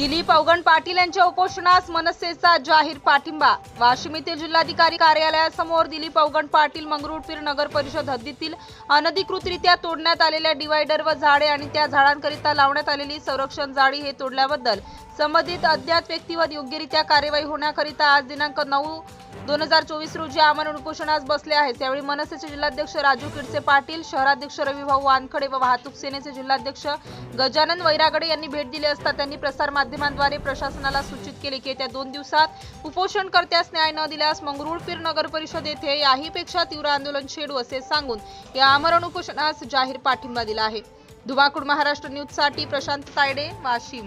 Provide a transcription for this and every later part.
दिलीप अवगण पाटील यांच्या उपोषणास मनसेचा जाहीर पाठिंबा. वाशिम येथील जिल्हाधिकारी कार्यालयासमोर दिलीप अवगण पाटील मंगरुळपीर नगर परिषद हद्दीतील अनधिकृतरित्या तोडण्यात आलेल्या डिवायडर व झाडे आणि त्या झाडांकरिता लावण्यात आलेली संरक्षण जाळी हे तोडल्याबद्दल संबंधित अज्ञात व्यक्तीवर योग्यरित्या कार्यवाही होण्याकरिता आज दिनांक नऊ दोन हजार चोवीस रोजी आमरण उपोषणास बसले आहेत यावेळी मनसेचे जिल्हाध्यक्ष राजू किडसे पाटील शहराध्यक्ष रविभाऊ वानखडे व वाहतूक सेनेचे जिल्हाध्यक्ष गजानन वैरागडे यांनी भेट दिली असता त्यांनी प्रसार माध्यमांद्वारे प्रशासनाला सूचित केले की येत्या दोन दिवसात उपोषणकर्त्यास न्याय न दिल्यास मंगरुळपीर नगर परिषद येथे याहीपेक्षा तीव्र आंदोलन छेडू असे सांगून या आमरण उपोषणास जाहीर पाठिंबा दिला आहे. धुवाकूड महाराष्ट्र न्यूजसाठी प्रशांत तायडे वाशिम.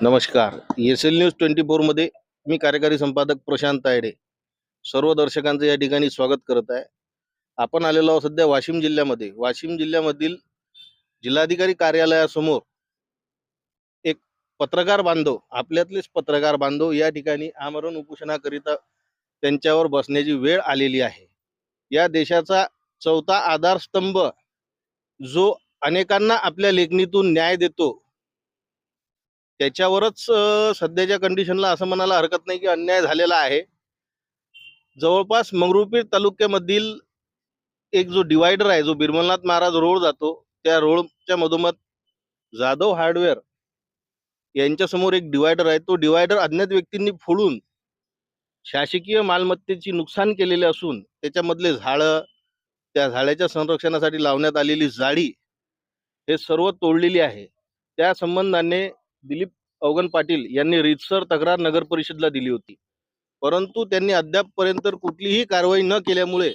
नमस्कार. एस एल न्यूज ट्वेंटी फोरमध्ये मी कार्यकारी संपादक प्रशांत तायडे. सर्व दर्शकांचं या ठिकाणी स्वागत करत आहे. आपण आलेलो आहोत सध्या वाशिम जिल्ह्यामध्ये. वाशिम जिल्ह्यामधील जिल्हाधिकारी कार्यालयासमोर एक पत्रकार बांधव आपल्यातलेच पत्रकार बांधव या ठिकाणी आमरण उपोषणाकरिता त्यांच्यावर बसण्याची वेळ आलेली आहे. या देशाचा चौथा आधारस्तंभ जो अनेकांना आपल्या लेखणीतून न्याय देतो त्याच्यावरच सध्याच्या कंडिशनला असं म्हणायला हरकत नाही की अन्याय झालेला आहे. जवळपास मंगरुळपीर तालुक्यामधील एक जो डिवायडर आहे जो बिरमलनाथ महाराज रोड जातो त्या रोडच्या मधोमध जाधव हार्डवेअर यांच्यासमोर एक डिवायडर आहे. तो डिवायडर अज्ञात व्यक्तींनी फोडून शासकीय मालमत्तेची नुकसान केलेले असून त्याच्यामधले झाडं त्या झाडाच्या संरक्षणासाठी लावण्यात आलेली जाळी हे सर्व तोडलेली आहे. त्या संबंधाने दिलीप अवगण पाटील यांनी रीतसर तक्रार नगर परिषदला दिली होती. परंतु त्यांनी अद्यापपर्यंत कुठलीही कारवाई न केल्यामुळे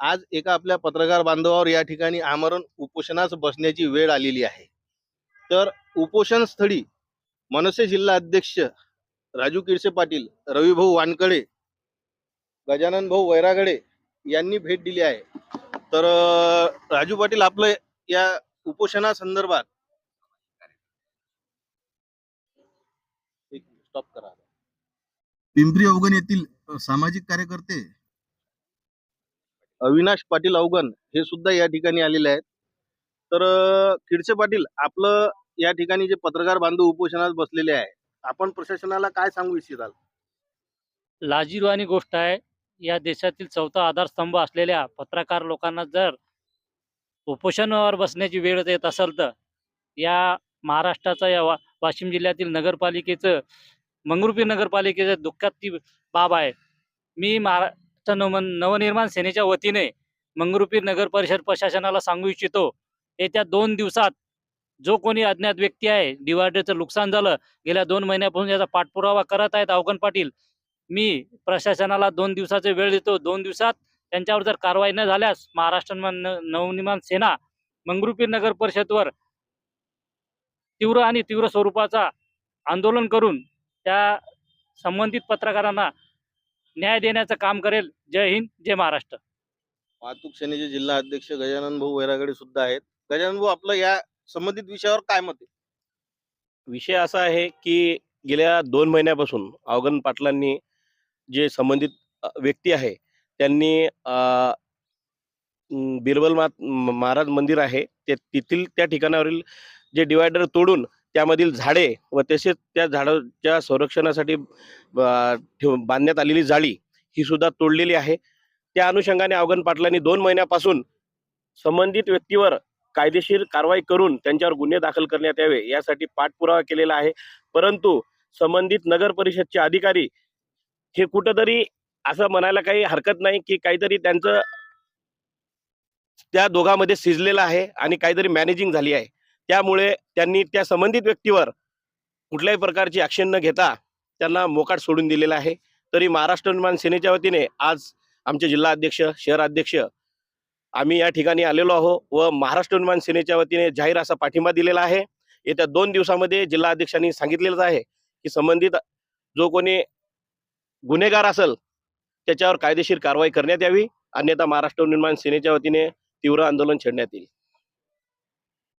आज एका आपल्या पत्रकार बांधवावर या ठिकाणी आमरण उपोषणास बसण्याची वेळ आलेली आहे. तर उपोषण स्थळी मनसे जिल्हा अध्यक्ष राजू किरसे पाटील रविभाऊ वानकडे गजानन भाऊ वैरागडे यांनी भेट दिली आहे. तर राजू पाटील आपलं या उपोषणासंदर्भात एक स्टॉप करा. पिंपरी अवगण येथील सामाजिक कार्यकर्ते अविनाश पाटील अवगण हे सुद्धा या ठिकाणी आलेले आहेत. तर खिडसे पाटील आपलं या ठिकाणी जे पत्रकार बांधव उपोषणात बसलेले आहे आपण प्रशासनाला काय सांगू इच्छिताल लाजिरवाणी गोष्ट आहे या देशातील चौथा आधारस्तंभ असलेल्या पत्रकार लोकांना जर उपोषणावर बसण्याची वेळ येत असेल तर या महाराष्ट्राचा या वा वाशिम जिल्ह्यातील नगरपालिकेचं मंगरुपी नगरपालिकेच्या दुःखात ती बाब आहे. मी महाराष्ट्र नव नवनिर्माण सेनेच्या वतीने मंगरुपी नगर परिषद प्रशासनाला सांगू इच्छितो येत्या दोन दिवसात जो कोणी अज्ञात व्यक्ती आहे डिवायडरचं नुकसान झालं गेल्या दोन महिन्यापासून याचा पाठपुरावा करत आहेत अवगण पाटील. मी प्रशासनाला दोन दिवसाचा वेळ देतो. दोन दिवसात त्यांच्यावर जर कारवाई न झाल्यास महाराष्ट्र नवनिर्माण सेना मंगरुळपीर नगर परिषदवर तीव्र आणि तीव्र स्वरूपाचा आंदोलन करून त्या संबंधित पत्रकारांना न्याय देण्याचं काम करेल. जय हिंद जय महाराष्ट्र. वाहतूक सेनेचे जिल्हा अध्यक्ष गजानन भाऊ वैरागडे सुद्धा आहेत. गजानन भाऊ आपलं या संबंधित विषयावर काय मत आहे? विषय असा आहे की गेल्या दोन महिन्यापासून अवगण पाटलांनी जे संबंधित व्यक्ती आहे त्यांनी बिरबल महाराज मंदिर आहे ते तेथील त्या ठिकाणावरील जे डिवायडर तोडून त्यामधील झाडे व तसेच त्या झाडाच्या संरक्षणासाठी बांधण्यात आलेली जाळी ही सुद्धा तोडलेली आहे. त्या अनुषंगाने अवगण पाटलांनी दोन महिन्यापासून संबंधित व्यक्तीवर कायदेशीर कारवाई करून त्यांच्यावर गुन्हे दाखल करण्यात यावे यासाठी पाठपुरावा केलेला आहे. परंतु संबंधित नगर परिषदचे अधिकारी हे कुठंतरी असं म्हणायला काही हरकत नाही की काहीतरी त्यांचं त्या दोघांमध्ये शिजलेलं आहे आणि काहीतरी मॅनेजिंग झाली आहे. त्यामुळे त्यांनी त्या संबंधित व्यक्तीवर कुठल्याही प्रकारची ॲक्शन न घेता त्यांना मोकाट सोडून दिलेला आहे. तरी महाराष्ट्र निर्माण सेनेच्या वतीने आज आमचे जिल्हा अध्यक्ष शहर अध्यक्ष आम्ही या ठिकाणी आलेलो आहो व महाराष्ट्र निर्माण सेनेच्या वतीने जाहीर असा पाठिंबा दिलेला आहे. येत्या दोन दिवसामध्ये जिल्हा अध्यक्षांनी सांगितलेलंच आहे की संबंधित जो कोणी गुन्हेगार असेल त्याच्यावर कायदेशीर कारवाई करण्यात यावी. अन्यथा महाराष्ट्र निर्माण सेनेच्या वतीने तीव्र आंदोलन छेडण्यात येईल.